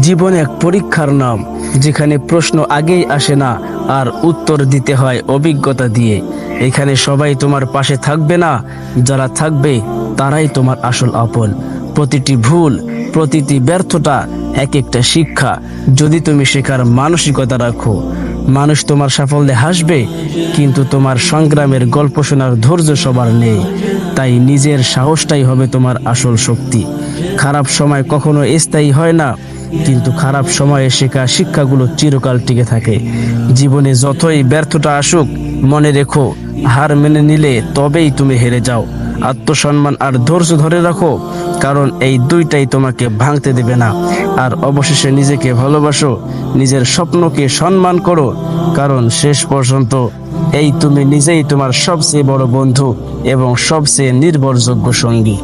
জীবন এক পরীক্ষার নাম, যেখানে প্রশ্ন আগেই আসে না আর উত্তর দিতে হয় অভিজ্ঞতা দিয়ে। এখানে সবাই তোমার পাশে থাকবে না, যারা থাকবে তারাই তোমার আসল আপন। প্রতিটি ভুল, প্রতিটি ব্যর্থতা এক একটা শিক্ষা। যদি তুমি শেখার মানসিকতা রাখো, মানুষ তোমার সাফল্যে হাসবে, কিন্তু তোমার সংগ্রামের গল্প শোনার ধৈর্য সবার নেই। তাই নিজের সাহসটাই হবে তোমার আসল শক্তি। খারাপ সময় কখনো স্থায়ী হয় না, কিন্তু খারাপ সময়ে শেখা শিক্ষাগুলো চিরকাল টিকে থাকে। জীবনে যতই ব্যর্থতা আসুক, মনে রেখো, হার মেনে নিলে তবেই তুমি হেরে যাও। আত্মসম্মান আর ধৈর্য ধরে রাখো, কারণ এই দুইটাই তোমাকে ভাঙতে দেবে না। আর অবশেষে নিজেকে ভালোবাসো, নিজের স্বপ্নকে সম্মান করো, কারণ শেষ পর্যন্ত এই তুমি নিজেই তোমার সবচেয়ে বড় বন্ধু এবং সবচেয়ে নির্ভরযোগ্য সঙ্গী।